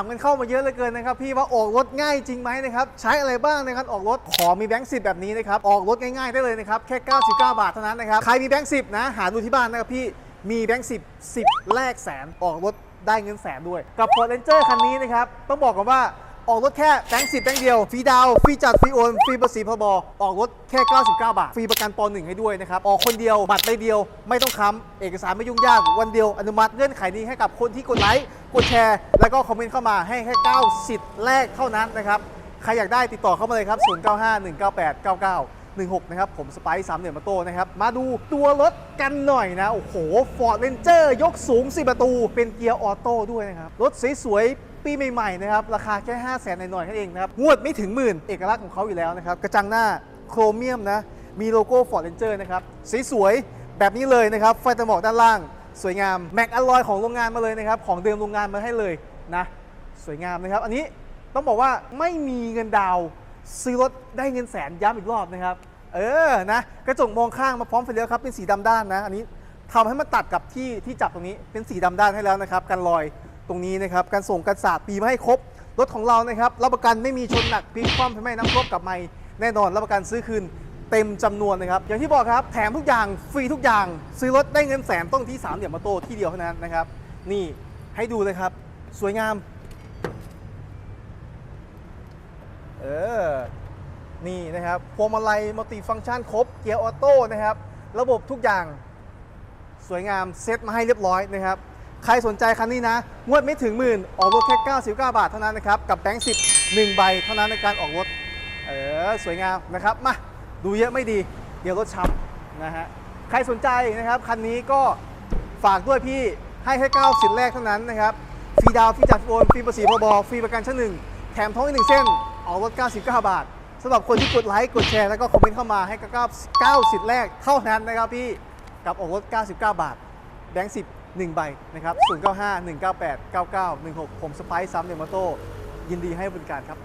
ามกันเข้ามาเยอะเหลือเกินนะครับพี่ว่าออกรถง่ายจริงไหมนะครับใช้อะไรบ้างในการออกรถขอมีแบงค์สิแบบนี้นะครับออกรถง่ายๆได้เลยนะครับแค่ 99 บาทเท่านั้นนะครับใครมีแบงค์สินะหาดูที่บ้านนะครับพี่มีแบงค์สิบสิบแลกแสนออกรถได้เงินแสนด้วย กับ Ford Ranger คันนี้นะครับต้องบอกกันว่า ออกรถแค่แบงค์สิบแบงค์เดียว ฟรีดาว ฟรีจัด ฟรีโอน ฟรีภาษีพรบออกรถแค่ 99 บาท ฟรีประกันป .1 ให้ด้วยนะครับ ออกคนเดียว บัตรใบเดียว ไม่ต้องค้ำ เอกสารไม่ยุ่งยาก วันเดียว อนุมัติเงื่อนไขนี้ให้กับคนที่กดไลค์ กดแชร์ แล้วก็คอมเมนต์เข้ามาให้แค่9สิทธิ์แรกเท่านั้นนะครับ ใครอยากได้ติดต่อเข้ามาเลยครับ 09519899 16 นะครับ ผมสไปซ์สามเหลี่ยมมาโตนะครับ มาดูตัวรถกันหน่อยนะ โอ้โห Ford Ranger ยกสูง 4 ประตู เป็นเกียร์ออโต้ด้วยนะครับ รถสวยๆ ปีใหม่ๆนะครับราคาแค่ 5 0 0แสนหน่อยๆแค่เองนะครับงวดไม่ถึงหมื่นเอกลักษณ์ของเขาอยู่แล้วนะครับกระจังหน้าโครเมียมนะมีโลโก้ Ford Ranger นะครับสวยๆแบบนี้เลยนะครับไฟตะหมอกด้านล่าง สวยงามแม็กอลลอยของโรงงานมาเลยนะครับของเดิมโรงงานมาให้เลยนะสวยงามนะครับ อันนี้ต้องบอกว่าไม่มีเงินดาวซื้อรถได้เงินแสนย้ำอีกรอบนะครับ เออนะกระจกมองข้างมาพร้อมไฟเลี้ยวครับเป็นสีดำด้านนะ อันนี้ทำให้มันตัดกับที่ที่จับตรงนี้เป็นสีดำด้านให้แล้วนะครับกันรอย ตรงนี้นะครับการส่งกันสาดปีมาให้ครบ รถของเรานะครับรับประกันไม่มีชนหนักพลิกคว่ำทำให้น้ำท่วมกับไม่แน่นอนรับประกันซื้อคืนเต็มจำนวนนะครับอย่างที่บอกครับแถมทุกอย่างฟรีทุกอย่าง ซื้อรถได้เงินแสนต้องที่สามเหลี่ยมมาโตที่เดียวเท่านั้นนะครับ นี่ให้ดูเลยครับ สวยงาม เออนี่นะครับพวงมาลัยมัลติฟังก์ชันครบเกียร์ออโต้นะครับ ระบบทุกอย่างสวยงามเซ็ตมาให้เรียบร้อยนะครับ ใครสนใจคันนี้นะ งวดไม่ถึงหมื่น ออกรถแค่ 99 บาทเท่านั้นนะครับ กับแบงค์สิบหนึ่งใบเท่านั้นในการออกรถ เออ สวยงามนะครับ มา ดูเยอะไม่ดี เดี๋ยวรถช้ำนะฮะ ใครสนใจนะครับ คันนี้ก็ฝากด้วยพี่ ให้แค่9สิทธิ์แรกเท่านั้นนะครับ ฟรีดาวฟรีจัดโอน ฟรีภาษีพรบฟรีประกันชั้นหนึ่ง แถมท้องอีกหนึ่งเส้น ออกรถ 99 บาทสำหรับคนที่กดไลค์ กดแชร์ แล้วก็คอมเมนต์เข้ามาให้กับ9 9สิทธิ์แรกเท่านั้นนะครับพี่ กับออกรถ 99 บาท แบงค์10 1 ใบนะครับ095 198 9916 ผมสไปซ์ซัมเนมโตยินดีให้บริการครับ